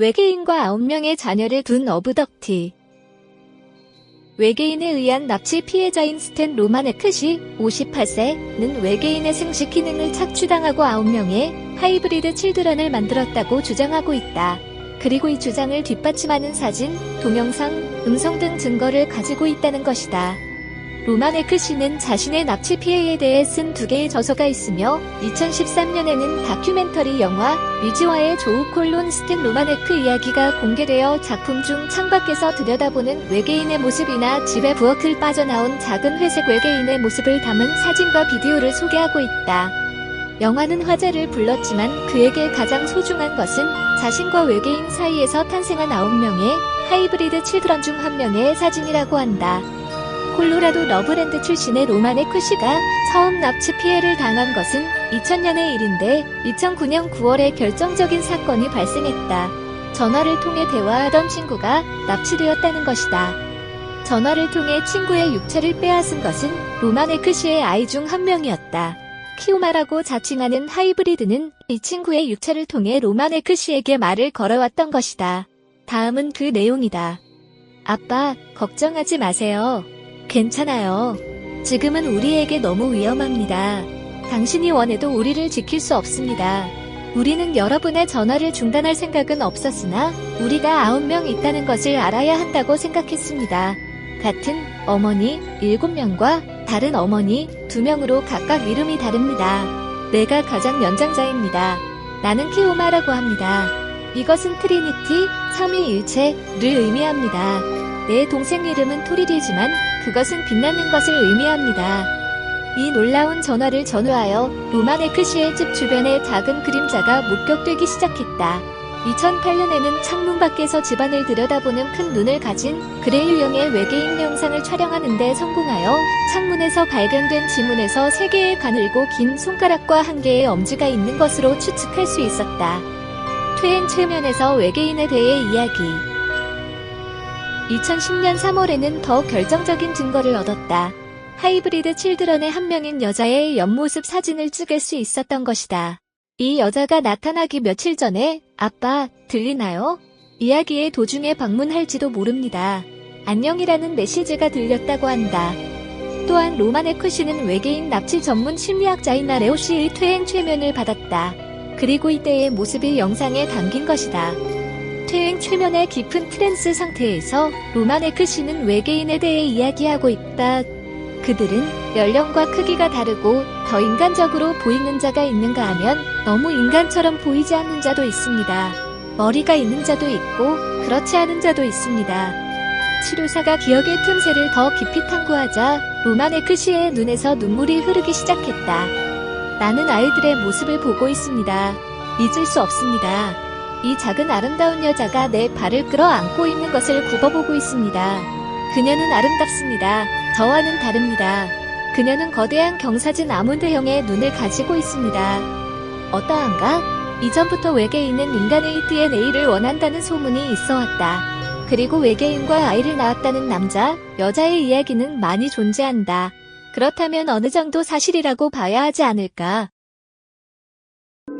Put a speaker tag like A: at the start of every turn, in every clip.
A: 외계인과 9명의 자녀를 둔 어브덕티. 외계인에 의한 납치 피해자인 스탠 로마네크시 58세는 외계인의 생식 기능을 착취당하고 9명의 하이브리드 칠드런을 만들었다고 주장하고 있다. 그리고 이 주장을 뒷받침하는 사진, 동영상, 음성 등 증거를 가지고 있다는 것이다. 로마네크 씨는 자신의 납치 피해에 대해 쓴 두 개의 저서가 있으며 2013년에는 다큐멘터리 영화 미지와의 조우 콜론 스탠 로마네크 이야기가 공개되어 작품 중 창밖에서 들여다보는 외계인의 모습이나 집에 부엌을 빠져나온 작은 회색 외계인의 모습을 담은 사진과 비디오를 소개하고 있다. 영화는 화제를 불렀지만 그에게 가장 소중한 것은 자신과 외계인 사이에서 탄생한 9명의 하이브리드 칠드런 중 한 명의 사진이라고 한다. 콜로라도 러브랜드 출신의 로마네크 씨가 처음 납치 피해를 당한 것은 2000년의 일인데 2009년 9월에 결정적인 사건이 발생했다. 전화를 통해 대화하던 친구가 납치되었다는 것이다. 전화를 통해 친구의 육체를 빼앗은 것은 로마네크 씨의 아이 중 한 명이었다. 키우마라고 자칭하는 하이브리드는 이 친구의 육체를 통해 로마네크 씨에게 말을 걸어왔던 것이다. 다음은 그 내용이다. 아빠, 걱정하지 마세요. 괜찮아요. 지금은 우리에게 너무 위험합니다. 당신이 원해도 우리를 지킬 수 없습니다. 우리는 여러분의 전화를 중단할 생각은 없었으나 우리가 아홉 명 있다는 것을 알아야 한다고 생각했습니다. 같은 어머니 7명과 다른 어머니 2명으로 각각 이름이 다릅니다. 내가 가장 연장자입니다. 나는 키오마라고 합니다. 이것은 트리니티, 삼위일체를 의미합니다. 내 동생 이름은 토리리지만 그것은 빛나는 것을 의미합니다. 이 놀라운 전화를 전후하여 로마네크 씨의 집 주변에 작은 그림자가 목격되기 시작했다. 2008년에는 창문 밖에서 집안을 들여다보는 큰 눈을 가진 그레일형의 외계인 영상을 촬영하는데 성공하여 창문에서 발견된 지문에서 세 개의 가늘고 긴 손가락과 한 개의 엄지가 있는 것으로 추측할 수 있었다. 퇴행 최면에서 외계인에 대해 이야기 2010년 3월에는 더 결정적인 증거를 얻었다. 하이브리드 칠드런의 한 명인 여자의 옆모습 사진을 찍을 수 있었던 것이다. 이 여자가 나타나기 며칠 전에 아빠 들리나요? 이야기의 도중에 방문할지도 모릅니다. 안녕이라는 메시지가 들렸다고 한다. 또한 로마네크 씨는 외계인 납치 전문 심리학자인 아레오 씨의 퇴행 최면을 받았다. 그리고 이때의 모습이 영상에 담긴 것이다. 퇴행 최면의 깊은 트랜스 상태에서 로마네크 씨는 외계인에 대해 이야기하고 있다. 그들은 연령과 크기가 다르고 더 인간적으로 보이는 자가 있는가 하면 너무 인간처럼 보이지 않는 자도 있습니다. 머리가 있는 자도 있고 그렇지 않은 자도 있습니다. 치료사가 기억의 틈새를 더 깊이 탐구하자 로마네크 씨의 눈에서 눈물이 흐르기 시작했다. 나는 아이들의 모습을 보고 있습니다. 잊을 수 없습니다. 이 작은 아름다운 여자가 내 발을 끌어안고 있는 것을 굽어보고 있습니다. 그녀는 아름답습니다. 저와는 다릅니다. 그녀는 거대한 경사진 아몬드형의 눈을 가지고 있습니다. 어떠한가? 이전부터 외계인은 인간의 DNA를 원한다는 소문이 있어 왔다. 그리고 외계인과 아이를 낳았다는 남자, 여자의 이야기는 많이 존재한다. 그렇다면 어느 정도 사실이라고 봐야 하지 않을까?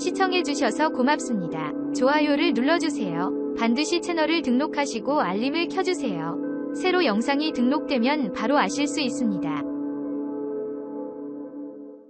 B: 시청해주셔서 고맙습니다. 좋아요를 눌러주세요. 반드시 채널을 등록하시고 알림을 켜주세요. 새로 영상이 등록되면 바로 아실 수 있습니다.